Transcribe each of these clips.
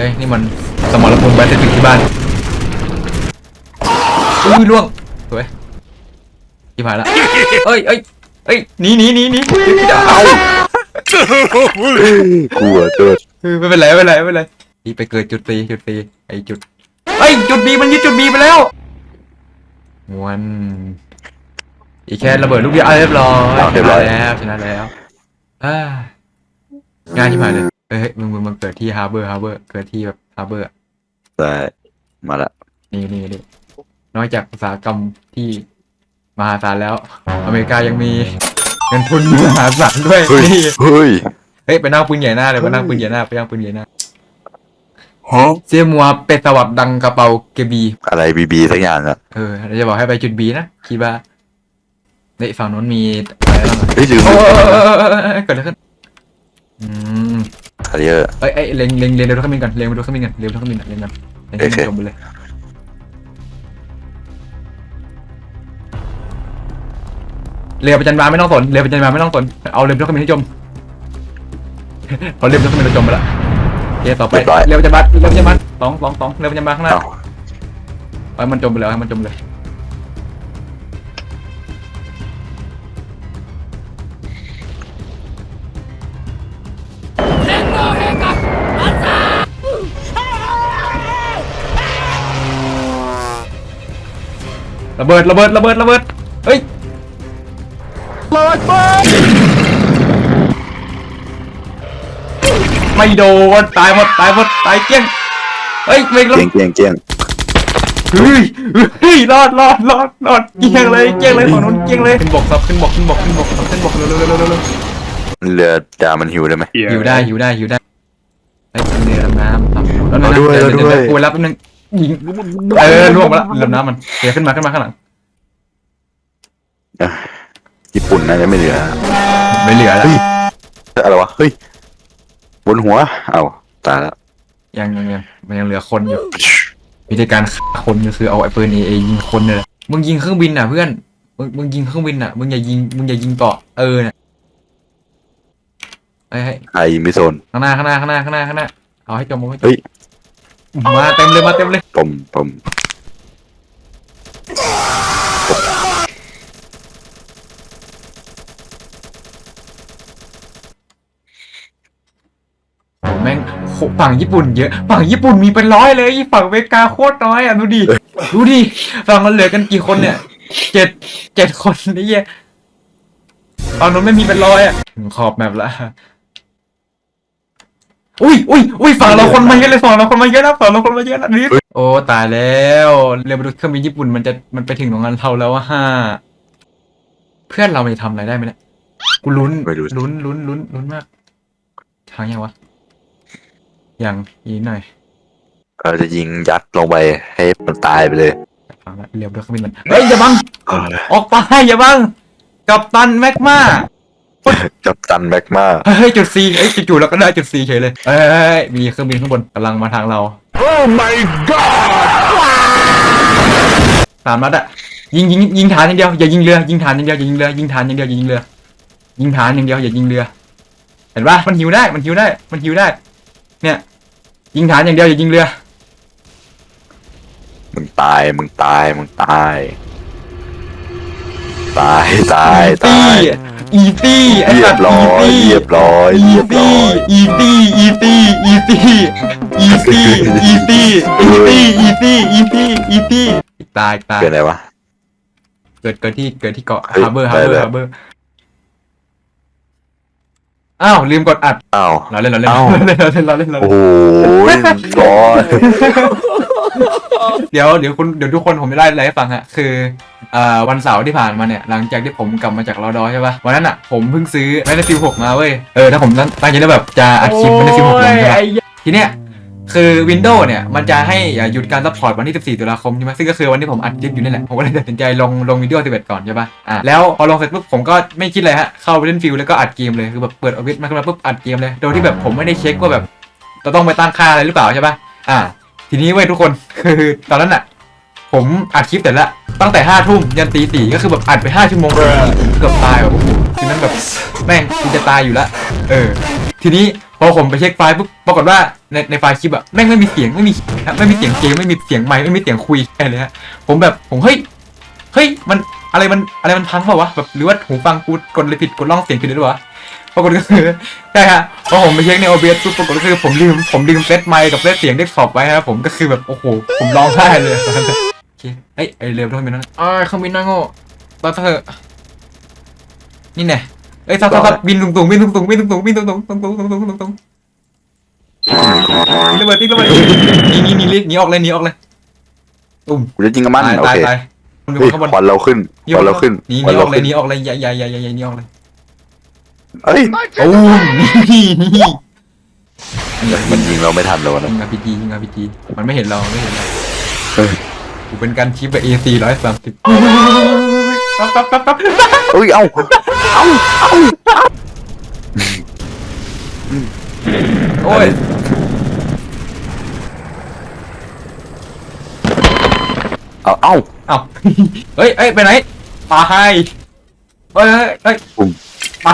เฮ้ยนี่มันสมรภูมิแบทเทิลที่บ้านอุ้ยล่วงสวยที่ผ่านละเอ้ยเอ้ยเอ้ยหนีหนีหนีหนีเอากลัวเกิดเออไม่เป็นไรไม่เป็นไรไม่เป็นไรนี่ไปเกิดจุดตีจุดตีไอจุดเอ้ยจุดบีมันยึดจุดบีไปแล้ววันอีกแค่ระเบิดลูกเดียวอะเรียบร้อยชนะแล้วชนะแล้วอ่าง่ายที่ผ่านเลย เอ้ยมึงมึงมึงเกิดที่ฮาร์เบอร์ฮาร์เบอร์เกิดที่แบบฮาร์เบอร์ได้มาละนี่นี่นี่นอกจากอุตสาหกรรมที่มหาศาลแล้ว อเมริกายังมีเงินทุนมหาศาลด้วยเฮ้ยนี่เฮ้ยเฮ้ยไปนั่งปืนใหญ่หน้าเลยไปนั่งปืนใหญ่หน้าไปนั่งปืนใหญ่หน้าฮะเสียมัวเป็ดสวัสดดังกระเป๋าเกบีอะไรบีบีสักอย่างอะเออเราจะบอกให้ไปจุดบีนะคิดว่าเฮ้ยฝั่งนู้นมีอะไรบ้างอะเฮ้ยลืมโอ้ยเกิดอะไรขึ้นอืมคาเรียร์ เอ้ยเอ้ยเล็งเล็งเล็งเร็วเครื่องบินก่อนเล็งเร็วเครื่องบินก่อนเร็วเครื่องบินก่อนเล็งกันเล็งให้มันจมไปเลยเรือประจันบานไม่ต้องสนเรือประจันบานไม่ต้องสนเอาเรือเครื่องบินให้จมเอาเรือเครื่องบินให้จมไปละโอเคต่อไปเรือประจันบานเรือประจันบานสองสองสองเรือประจันบานข้างหน้าเอ้าเอาให้มันจมไปแล้วให้มันจมเลย ระเบิดระเบิดระเบิดระเบิดเฮ้ยระเบิดเบิดไม่โดนตายหมดตายหมดตายเกลี้ยงเฮ้ยไม่รอเกี้ยดงเกี้ยงเกี้ยงเฮ้ยเฮ้ยรอดรอดรอดรอดเกลี้ยงเลยเกลี้ยงเลยฝั่งนู้นเกลี้ยงเลยขึ้นบกครับขึ้นบกขึ้นบกขึ้นบกขึ้นบกเร็วเร็วเร็วเร็วเร็วเร็วเรือดามันหิวได้ไหมหิวได้หิวได้หิวได้เฮ้ยเรือดำน้ำครับเอาด้วยเดี๋เอาด้วยเดี๋กูไปรับแป๊บนึง ยิงเออล่วงมาละเรือดำน้ำมันเดี๋ยวขึ้นมาขึ้นมาข้างหลังอะญี่ปุ่นน่าจะไม่เหลือไม่เหลือแล้วเฮ้ยอะไรวะเฮ้ยบนหัวเอ้าตายแล้วยังยังยังมันยังเหลือคนอยู่วิธีการฆ่าคนก็คือเอาไอ้ปืนเอยิงคนเนี่ยแหละมึงยิงเครื่องบินอะเพื่อนมึงมึงยิงเครื่องบินอะมึงอย่ายิงมึงอย่ายิงเกาะเออเนี่ยไอ้ไอ้ไอมิโซนข้างหน้าข้างหน้าข้างหน้าข้างหน้าข้างหน้าเอาให้จมเอาให้จมเฮ้ย มาเต็มเลยมาเต็มเลยปมปมแม่งโหฝั่งญี่ปุ่นเยอะ ฝั่งญี่ปุ่นมีเป็นร้อยเลยฝั่งอเมริกาโคตรน้อยอะดูดิดูดิฝั่งมันเหลือกันกี่คนเนี่ยเจ็ดเจ็ดคนนี่เหี้ยฝั่งนู้นไม่มีเป็นร้อยอะถึงขอบแมปละ อุ้ยอุ้ยอุ้ยฝั่งเราคนมาเยอะเลยฝั่งเราคนมาเยอะนะฝั่งเราคนมาเยอะนะนี่โอ้ตายแล้วเรือมนุษย์เครื่องบินญี่ปุ่นมันจะมันไปถึงตรงนั้นเราแล้วว่าห้าเพื่อนเรามันจะทำอะไรได้ไหมเนี่ยกูลุ้นลุ้นลุ้นลุ้นลุ้นมาก ทางยังวะยังอีกหน่อยเราจะยิงยัดลงไปให้มันตายไปเลยฟังละเรียบด้วยเครื่องบินมันเฮ้ยอย่าบังเออออกไปอย่าบังกับตันแม็กมา จับตันแบกมาเฮ้ยจุดซีเอ้ยจู่ๆเราก็ได้จุดซีเฉยเลยเอ้ยมีเครื่องบินข้างบนกำลังมาทางเรา Oh my god สามนัดอะยิงยิงยิงฐานอย่างเดียวอย่ายิงเรือยิงฐานอย่างเดียวอย่ายิงเรือยิงฐานอย่างเดียวอย่ายิงเรือ ยิงฐานอย่างเดียวอย่ายิงเรือ เห็นปะมันหิวได้มันหิวได้ มันหิวได้ เนี่ย ยิงฐานอย่างเดียวอย่ายิงเรือ มึงตายมึงตายมึงตาย ตายตายตาย อีตี้ไอ้เรีสัยตบว์ร้อยอีตี้เรียบร้อยอีเรียบร้ตี้อยอีตี้อีตี้อีตี้อีตี้อีตี้อีตี้อีตี้อีตี้อีตี้ตายตายเกิดอะไรวะ เกิดเกิดที่เกิดที่เกาะเฮ้ยฮาร์เบอร์ฮาได้ร์เบอเลยร์ฮาร์เบอร์อ้าวลืมกดอัดอ้าว เราเล่นเราเล่นเอ้า เราเล่นเราเล่นเราเล่นเราโอ้เล่นโหร้อย เดี๋ยวเดี๋ยวคุณเดี๋ยวทุกคนผมจะไล่อะไรให้ฟังฮะคืออ่าวันเสาร์ที่ผ่านมาเนี่ยหลังจากที่ผมกลับมาจากรอดอใช่ปะวันนั้นอะผมเพิ่งซื้อแมนฟิวหกมาเว้ยเออถ้าผมตั้งตั้งใจแล้วแบบจะอัดคลิปแมนฟิวหกลงใช่ปะทีเนี้ยคือ Windows เนี่ย มันจะให้อ่าหยุดการซัพพอร์ตวันที่ 14 ตุลาคมใช่ไหมซึ่งก็คือวันที่ผมอัดคลิปอยู่นี่แหละ ผมก็เลยตัดสินใจลงลงวิดีโอ11 ก่อนใช่ปะอะแล้วพอลงเสร็จปุ๊บผมก็ไม่คิดเลยฮะ เข้าไปเล่นฟิวแล้วก็อัดเกมเลย คือแบบเปิดออฟฟิศมาขึ้นมาปุ๊บอัดเกมเลย โดยที่แบบผมไม่ได้เช็คว่าแบบเราต้องไปตั้งค่าอะไรหรือเปล่าใช่ปะอ่า ทีนี้เว้ยทุกคนคือตอนนั้นอะผมอัดคลิปแต่ละตั้งแต่ห้าทุ่มยันตีสี่ก็คือแบบอัดไปห้าชั่วโมงเกือบตายแบบโอ้โหทีนั้นแบบแม่งกูจะตายอยู่ละเออ ทีนี้พอผมไปเช็คไฟล์ปุ๊บปรากฏว่าในในไฟล์คลิปอะแม่งไม่มีเสียงไม่มีไม่มีเสียงเกมไม่มีเสียงไมค์ไม่มีเสียงคุยอะไรเลยฮะผมแบบผมเฮ้ยเฮ้ยมันอะไรมันอะไรมันพังเปล่าวะแบบหรือว่าหูฟังกูกดอะไรผิดกดล่องเสียงผิดหรือเปล่าวะ ปรากฏก็คือใช่ฮะพอผมไปเช็คใน OBS ปุ๊บปรากฏก็คือผมลืมผมลืมเซตไมค์กับเซตเสียงเดสก์ท็อปไว้ครับผมก็คือแบบโอ้โหผมร้องไห้เลยโอเคเอ้ยไอเร็วเท่านี้นั่นอ้ายเครื่องบินน่าโง่ตอนเถอะนี่แน่เอ้ยซับซับซับบินสูงๆบินสูงๆบินสูงๆบินสูงๆสูงๆสูงๆสูงๆสูงๆสูงๆนี่ระเบิดนี่ระเบิดนี่นี่นี่หนีออกเลยหนีออกเลยตุ่มกูจะยิงกับมันตายโอตายเคตายมันมีเฮ้ยข้างบนควันเราขึ้นควันเราขึ้นหนีหควันีนอเราอกเลยขึ้นหนีออกเลยอย่าอย่าอย่าอย่าอย่าหนีออกเลย เอ้ยโอ้มนี่นี่มันยิงเราไม่ทันแล้วยินะงอาพีจียิงอาพีจีมันไม่เห็นเราไม่เห็นเราเฮ้ยกูเป็นการชิปแบบเอซีร้อยสามสิบปั๊บปั๊บปั๊บปั๊บเอ้ยเอ้าเอ้าเอ้าโอ้ยเอาเอ้าเอ้าเฮ้ยเอ้ยไปไหนตายเฮ้ยเฮ้ยเฮ้ยปุ่มตาย ไ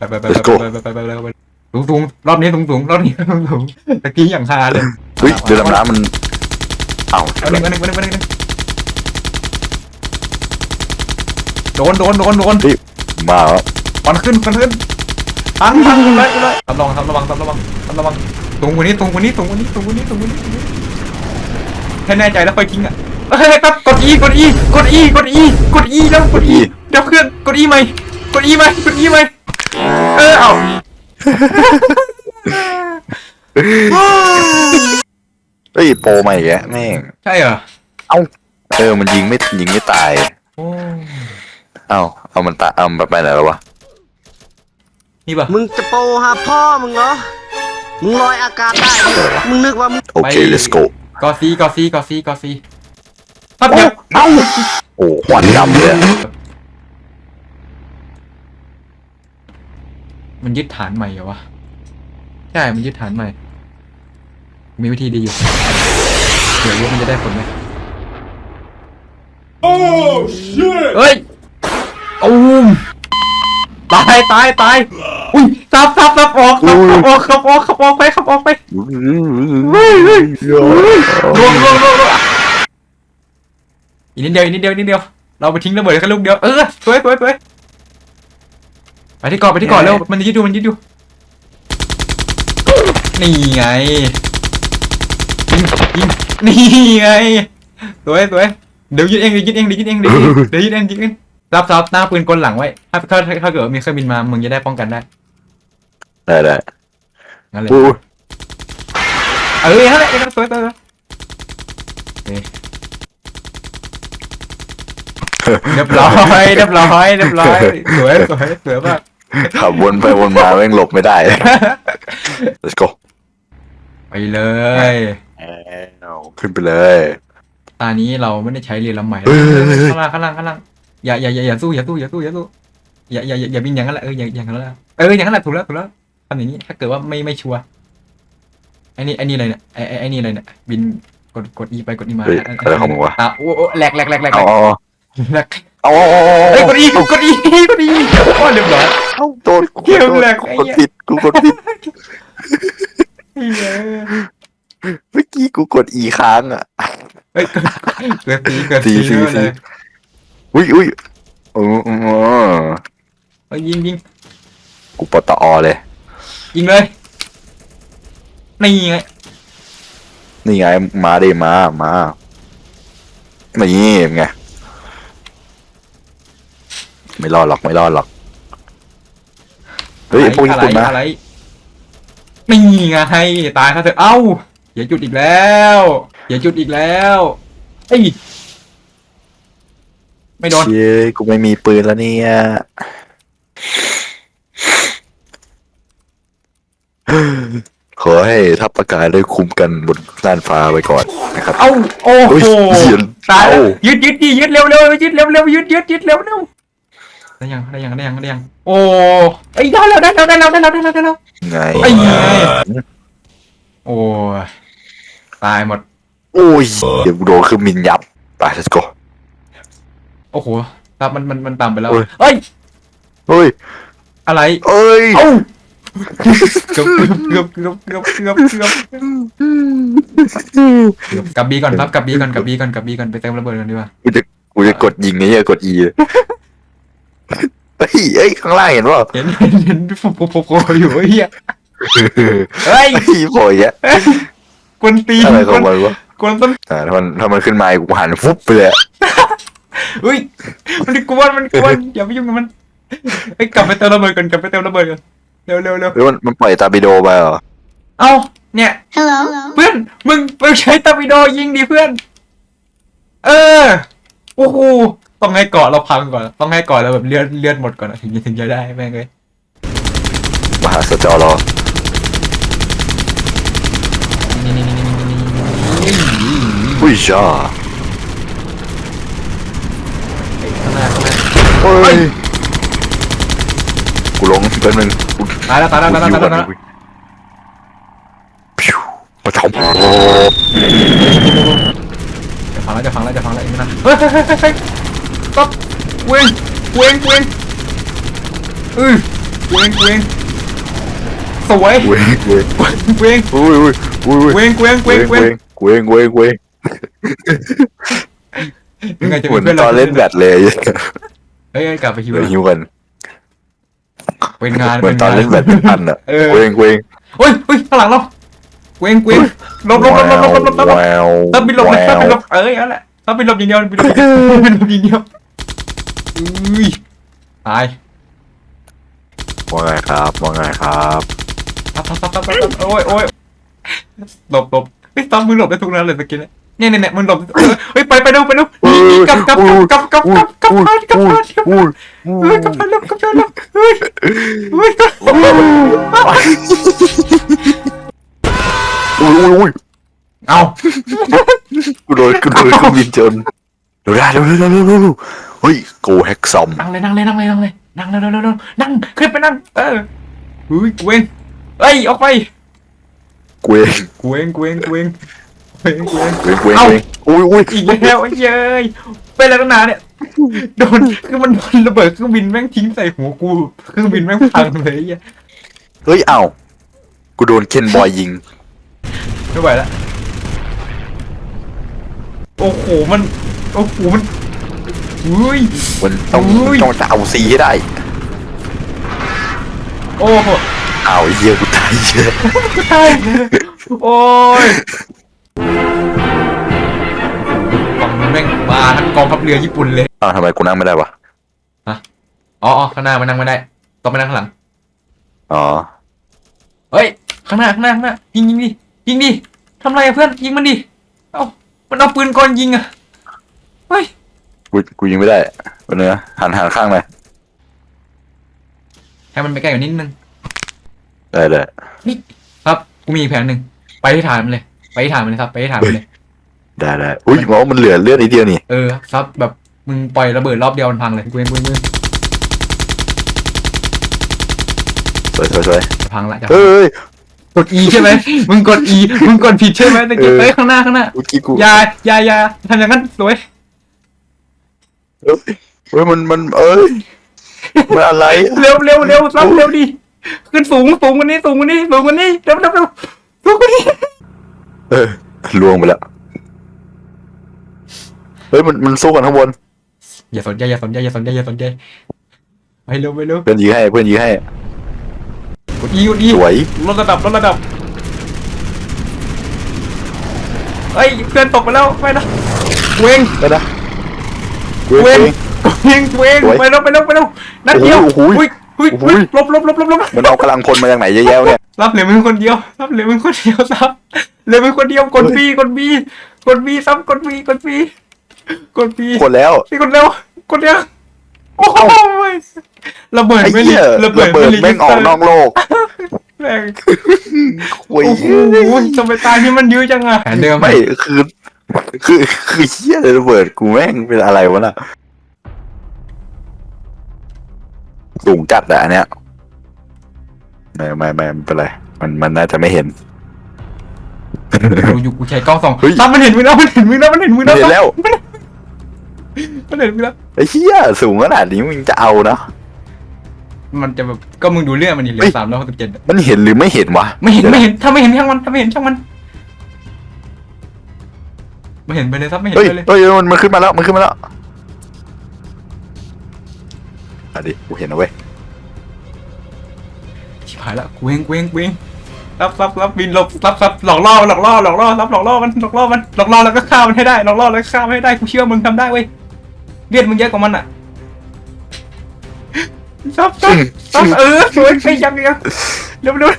ปไปไปไป Let's go ไปไปไปไปไปสูงสูงรอบนี้สูงสูงรอบนี้สูงสูงตะกี้อย่างฮาเลยเฮ้ยเรือดน้ำมันเอ้าเอาหนึ่งเอาหนึ่งเอาหนึ่งเอาหนึ่งโดนโดนโดนโดนมาแล้วควันขึ้นควันขึ้นปังปังเลยเลยทำระวังทำระวังทำระวังทำระวังตรงกว่านี้ตรงกว่านี้ตรงกว่านี้ตรงกว่านี้ตรงกว่านี้ให้แน่ใจแล้วค่อยทิ้งอะเฮ้ยครับกด E กด E กด E กด E กด E แล้วกด E เดี๋ยวเครื่องกด E ใหม่กด E ใหม่กด E ใหม่เออเอาเฮ้ยโปรใหม่แกแม่งใช่เหรอเออมันยิงไม่ยิงไม่ตายโอ้เอ้าเอามันตายเอามันไปไหนแล้ววะนี่ป่ะมึงจะโปรหาพ่อมึงเหรอ มึงลอยอากาศได้ มึงนึกว่ามึงโอเค let's go กอซีกอซีกอซีกอซีครับโอ้เดี๋ยวเอ้าโอ้ควันดำเลยอะ มันยึดฐานใหม่เหรอวะ ใช่ มันยึดฐานใหม่ มีวิธีดีอยู่ เดี๋ยวรู้มันจะได้ผลไหมเฮ้ยอูมตายตายตาย อุ้ยซับซับซับออกซับซับออกขับออกขับออกไปขับออกไปรวงรวงรวงรวงรวงอีกนิดเดียวอีกนิดเดียวอีกนิดเดียว เราไปทิ้งระเบิดแค่ลูกเดียว เออสวยสวยสวย ไปที่เกาะไปที่เกาะเร็วมันยึดอยู่มันยึดอยู่นี่ไงยิงยิงนี่ไงสวยสวยเดี๋ยวยึดเองเดี๋ยวยึดเองเดี๋ยวยึดเองเดี๋ยวยึดเดี๋ยวยึดเองยึดเองรับซับหน้าปืนกลหลังไว้ถ้าถ้าถ้าถ้าเกิดว่ามีเครื่องบินมามึงจะได้ป้องกันได้ได้ได้งั้นเลยอู้เออนั่นแหละนั่นแหละสวยสวยสวยโอ เคเรียบร้อยเรียบร้อยเรียบร้อยสวยสวยสวยมากขับวนไปวนมาแม่งหลบไม่ได้ let's go ไปเลยเอาขึ้นไปเลยตอนนี้เราไม่ได้ใช้เรือลำใหม่เฮ้ยเฮ้ยเฮ้ยข้างล่างข้างล่างข้างล่างอย่าอย่าอย่าอย่าสู้อย่าสู้อย่าสู้อย่าสู้อย่าอย่าอย่าอย่าบินอย่างนั้นแหละเอออย่างอย่างนั้นแหละเอออย่างนั้นแหละถูกแล้วถูกแล้วทำอย่างนี้ถ้าเกิดว่าไม่ไม่ชัวร์ไอ้นี่ไอ้นี่อะไรเนี่ยไอ้ไอ้ไอ้นี่อะไรเนี่ยบินกดกดอีไปกดอีมาเฮ้ยอะไรของมึงวะอะโอ้โอ้แหลกแหลกแหลกแหลก เอาเอาแหลกเอาเอาเอาเฮ้ยกดอีกดอีกดอีโอ้เรียบร้อย เอาโดนกูเกี่ยวโดนแหลกกูไอ้กดเหี้ย ผิดกูกดผิดเฮ้ยเมื่อกี้กูกดอีค้างอะเฮ้ยเกิดสีเกิดสีสีสีเลยอุ้ยอุ้ยเออเออเฮ้ยยิงยิงกูปตอเลย ยิงเลยนี่ไงนี่ไงมาดิมามานี่ไง ไม่รอดหรอกไม่รอดหรอกเฮ้ยพวกญี่ปุ่นอะไรนะอะไรนี่ไงตายเขาเถอะเอ้าอย่าจุดอีกแล้วอย่าจุดอีกแล้วเอ้ยไม่โดนเย้ยกูไม่มีปืนแล้วเนี่ยขอให้ทัพอากาศได้คุมกันบนน่านฟ้าไว้ก่อนนะครับ เอ้า โอ้เฮ้ยโหเสียงตายแล้วเอ้ายึดยึดดิยึดเร็วเร็วยึดเร็วเร็วยึดยึดยึดเร็วเร็ว ได้ยังได้ยังได้ยังได้ยังโอ้ไอ้ยได้แล้วได้แล้วได้แล้วได้แล้วได้แล้วได้แล้ว ไงไอ้ไง โอ้ยตายหมด โอ้ยเดี๋ยวกูโดนคือมินยับไป let's go โอ้โหครับมันมันมันตามไปแล้วโอ้ย เอ้ยเฮ้ยอะไรเอ้ยเอ้าเกือบเกือบเกือบเกือบเกือบเกือบเกือบกลับบีก่อนครับกลับบีก่อนกลับบีก่อนกลับบีก่อนไปเติมระเบิดกันดีกว่า กูจะกูจะกดยิงไอ้เหี้ยกด E เฮ้ยเอ้ยข้างล่างเห็นป่ะเห็นเห็นเห็นโผล่โผล่โผล่อยู่ไอ้เหี้ยเฮ้ยไอ้โผล่อยะกวนตีนอะไรกขวอนงมันวะกวนต้นแต่ถ้ามันถ้ามันขึ้นมากูหันฟุบไปเลยอะเฮ้ยมันกวนมันกวนอย่าไปยุ่งกับมันเฮ้ยกลับไปเติมระเบิดก่อนกลับไปเติมระเบิดก่อนเร็วเร็วเร็วเฮ้ยมันมันปล่อยตาบิโดไปเหรอเอ้าเนี่ย Hello. เพื่อนมึงมึงใช้ตอร์ปิโดยิงดิเพื่อน เออโอ้โห ต้องให้เกาะเราพังก่อน ต้องให้เกาะเราแบบเลือดเลือดหมดก่อนอะถึงจะถึงจะได้แม่งเลยมหาสจอรอนี่นี่นี่นี่นี่นี่อุ้ยจ้าข้างหน้าข้างหน้าเฮ้ยกูลงเป็นมึงกูตายแล้วตายแล้วตายแล้วตายแล้วตายแล้วพิวมาทำโอ้จะฟังแล้วจะฟังแล้วจะฟังแล้วอีกไม่นานเฮ้ยเฮ้ยเฮ้ย เฮ้ยเฮ้ย stop เวงเวงเวงอือเวงเวงสวยเว้ยเว้ยเวงอุ้ยอุ้ยอุ้ยเวงเวงเวงเวงเว้ยเว้ยเว้ยยังไงจะเหมือนพื่ตอนเล่นแบดเลยเฮ้ยกลับไปฮิวเออหิวกันเป็นงานเหมือนตอนเล่นแบดเป็นพันอะเออเว้ยเว้ยเฮ้ยเฮ้ยข้างหลังเราเวงเวงหลบหลบหลบหลบหลบหลบหลบหลบแววถ้าบินหลบเลยแวถ้าบินหลวบเอ้ยเอาละถ้าบินหลบอย่างเดียวบินหลบอย่างเดียวบินหลบอย่างเดียว อุ้ยตายว่าไงครับว่าไงครับตับตับตับตับตับโอ้ยโอ้ยหลบหลบเฮ้ยตามมึงหลบได้ทุกนั้นเลยสกินเนี่ยเนี่ยเนี่ยมึงหลบเออเฮ้ยไปไปเร็วไปเร็วหนีหนีกลับกลับกลับกลับกลับกลับกลับกลับกลับกลับอุ้ยเฮ้ยกลับไปเร็วกลับไปเร็วเฮ้ยเฮ้ยอุ้ยอุ้ยอุ้ยเอากูโดนกูโดนเครื่องบินชนเร็วได้เร็วเร็วเร็วเร็วเร็ว เฮ้ยโกแฮกซอมนั่งเลยนั่งเลยนั่งเลยนั่งเลยนั่งเร็วเร็วเร็วเร็วนั่งขึ้นไปนั่ง เออเฮ้ยกูเองเอ้ยออกไปเกวงกูเองกูเองกูเองกูเองกูเองเกวงเกวงเอ้าเกวงอุ้ยอุ้ยอีกแล้วไอ้เย้ยเป็นอะไรตั้งนานเนี่ยโดนคือมันโดนระเบิดเครื่องบินแม่งทิ้งใส่หัวกูเครื่องบินแม่งพังเลยไอ้เหี้ยเฮ้ยเอ้ากูโดนเคนบอยยิงไม่ไหวละโอ้โหมันโอ้โหมัน อุ้ย มันต้องอุ้ย ต้องจะเอาซีให้ได้ โอ้โหอ้าวไอ้เหี้ยกูตายเหี้ยตายโอ้ยฝั่งนู้นแม่งมาทั้งกองทัพเรือญี่ปุ่นเลย อ้าวทำไมกูนั่งไม่ได้วะ อ๋ออ๋อข้างหน้ามันนั่งไม่ได้ ต้องไปนั่งข้างหลัง อ๋อ เฮ้ย ข้างหน้า ข้างหน้า ข้างหน้า ยิงยิงดิ ยิงดิทำไรอะเพื่อน ยิงมันดิ เอ้า มันเอาปืนก่อนยิงอะเฮ้ย กูกูยิงไม่ได้วันเนื้อหันหันข้างเลยให้มันไปใกล้กว่านิดนึงได้เลยนี่ครับกูมีอีกแผนหนึ่งไปที่ฐานมันเลย ไปที่ฐานมันเลยครับ ไปที่ฐานมันเลย ได้ได้อุ้ยหมอมันเหลือเลือดนิดเดียวนี่เออครับแบบมึงปล่อยระเบิดรอบเดียวมันพังเลยกูเองกูเองกูเองสวยสวยสวยจะพังละจะพังเฮ้ยกด E ใช่ไหมมึงกด E มึงกดผิดใช่ไหมตะกี้เออเฮ้ยข้างหน้าข้างหน้าเมื่อกี้กู อย่าอย่าอย่าทำอย่างนั้นสวย เฮ้ยเฮ้ยมันมันเอ้ยมันอะไรอะเร็วเร็วเร็วซ้ำเร็วดิขึ้นสูงสูงกว่านี้สูงกว่านี้สูงกว่านี้เร็วเร็วเร็วสูงกว่านี้เออล่วงไปแล้วเฮ้ยมันมันสู้กันข้างบนอย่าสนใจอย่าสนใจอย่าสนใจอย่าสนใจไปเร็วไปเร็วเพื่อนยิงให้เพื่อนยิงให้กดอีกดอีสวยลดระดับลดระดับเฮ้ยเพื่อนตกไปแล้วไปนะเวงได้นะ เวเวงงเวงเวงเวงสวยไปเร็วไปเร็วไปเร็วนัดเดียวโอ้โห อุ้ยอุ้ยโอ้โหอุ้ยลบลบลบลบลบมันเอากำลังพลมาจากไหนเยอะแยะเนี่ยรับเหลือมึงคนเดียวรับเหลือมึงคนเดียวซับเหลือมึงคนเดียวกดบีกดบีกดบีซับกดบีกดบีกดบีคนแล้วนี่กดเร็วกดเร็วโอ้โหระเบิดไอ้ไม่เหี้รียระระเบิเบิดดไม่รีแม่งออกนอกโลกแม่งโอ้ยโอ้โหทำไมตายนี่มันเยอะจังอะแผนเดิมไม่คือ คือคือเหี้ยเลยระเบิดกูแม่งเป็นอะไรวะน่ะสูงจัดอะอันเนี้ยไม่ไม่ไม่ไม่เป็นไร มันมันน่าจะไม่เห็น กูอยู่กูใช้กล้องส่องเฮ้ยซับมันเห็นมึงแล้วมันเห็นมึงแล้วมันเห็นมึงไม่แล้วเห็นแล้วมันเห็นมึงแล้ว ไอ้เหี้ยสูงขนาดนี้มึงจะเอาเนาะมันจะแบบก็มึงดูเรื่องมันดิเหลืเฮ้อยสามร้อยหกสิบเจ็ดมันเห็นหรือไม่เห็นวะไม่เห็นไม่เห็นถ้าไม่เห็นช่างมันถ้าไม่เห็นช่างมัน ไม่เห็นไปเลยครับไม่เห็นเฮ้ยไปเลยเฮ้ยมันมันขึ้นมาแล้วมันขึ้นมาแล้วอะดิกูเห็นนะเว้ยชิบหายละกูเองกูเองกูเองรับรับรับบินหลบรับรับหลอกล่อหลอกล่อหลอกล่อรับหลอกล่อมันหลอกล่อมันหลอกล่อแล้วก็ฆ่ามันให้ได้หลอกล่อแล้วก็ฆ่ามันให้ได้กูเชื่อมึงทำได้เว้ยเลือดมึงเยอะกว่ามันอะซับซับซับเออสวยไปยังยังเร็วเร็ว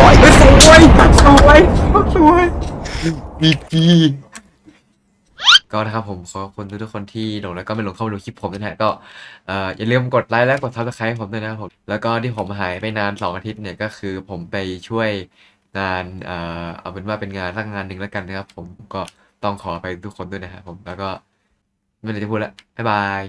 ร้อยเฮ้ยสวยสวย สวยปีจีก็นะครับผมขอบคุณทุกๆคนที่หลงแล้วก็ไม่หลงเข้ามาดูคลิปผมด้วยนะฮะก็เอ่ออย่าลืมกดไลค์และกดซับสไครต์ผมด้วยนะครับผมแล้วก็ที่ผมหายไปนานสองอาทิตย์เนี่ยก็คือผมไปช่วยงานเอ่อเอาเป็นว่าเป็นงานสักงานหนึ่งแล้วกันนะครับผมก็ต้องขอไปทุกคนด้วยนะครับผมแล้วก็ไม่มีอะไรจะพูดแล้วบ๊ายบาย